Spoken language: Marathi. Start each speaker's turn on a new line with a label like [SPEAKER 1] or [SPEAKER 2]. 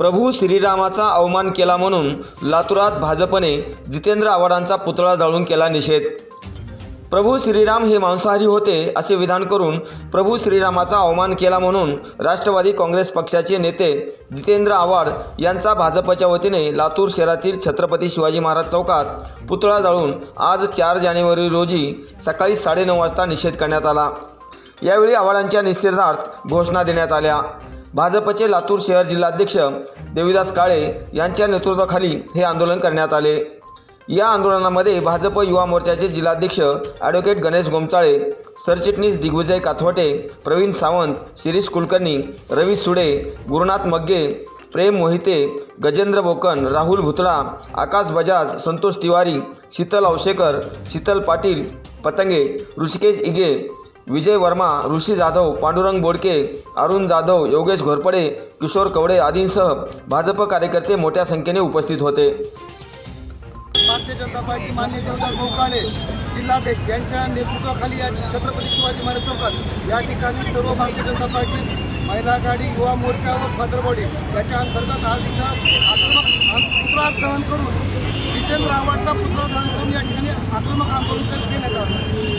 [SPEAKER 1] प्रभू श्रीरामाचा अवमान केला म्हणून लातूरात भाजपने जितेंद्र आव्हाडांचा पुतळा जाळून केला निषेध. प्रभू श्रीराम हे मांसाहारी होते असे विधान करून प्रभू श्रीरामाचा अवमान केला म्हणून राष्ट्रवादी काँग्रेस पक्षाचे नेते जितेंद्र आव्हाड यांचा भाजपच्या वतीने लातूर शहरातील छत्रपती शिवाजी महाराज चौकात पुतळा जाळून आज चार जानेवारी रोजी सकाळी साडेनऊ वाजता निषेध करण्यात आला. यावेळी आव्हाडांच्या निषेधार्थ घोषणा देण्यात आल्या. भाजपचे लातूर शहर जिल्हाध्यक्ष देविदास काळे यांच्या नेतृत्वाखाली हे आंदोलन करण्यात आले. या आंदोलनामध्ये भाजप युवा मोर्चाचे जिल्हाध्यक्ष ॲडव्होकेट गणेश गोमचाळे सरचिटणीस दिग्विजय काथवटे प्रवीण सावंत शिरीष कुलकर्णी रवी सुडे गुरुनाथ मग्गे प्रेम मोहिते गजेंद्र बोकन राहुल भुतळा आकाश बजाज संतोष तिवारी शीतल औशेकर शीतल पाटील पतंगे ऋषिकेश इगे विजय वर्मा ऋषी जाधव पांडुरंग बोडके अरुण जाधव योगेश घोरपडे किशोर कवडे आदींसह भाजप कार्यकर्ते मोठ्या संख्येने उपस्थित होते
[SPEAKER 2] भारतीय जनता पार्टी मान्य देवदास गोकाळे जिल्हाध्यक्ष यांच्या नेतृत्वाखाली या छत्रपती शिवाजी महाराज चौकात या ठिकाणी सर्व भारतीय जनता पार्टी महिला गाडी युवा मोर्चा व फादरबॉडी याच्या अंतर्गत आज इथं आक्रमक पुतळा दहन करून जितेंद्र आव्हाडचा पुतळा दहन करून या ठिकाणी आक्रमक आंदोलन केलं- केलं जातं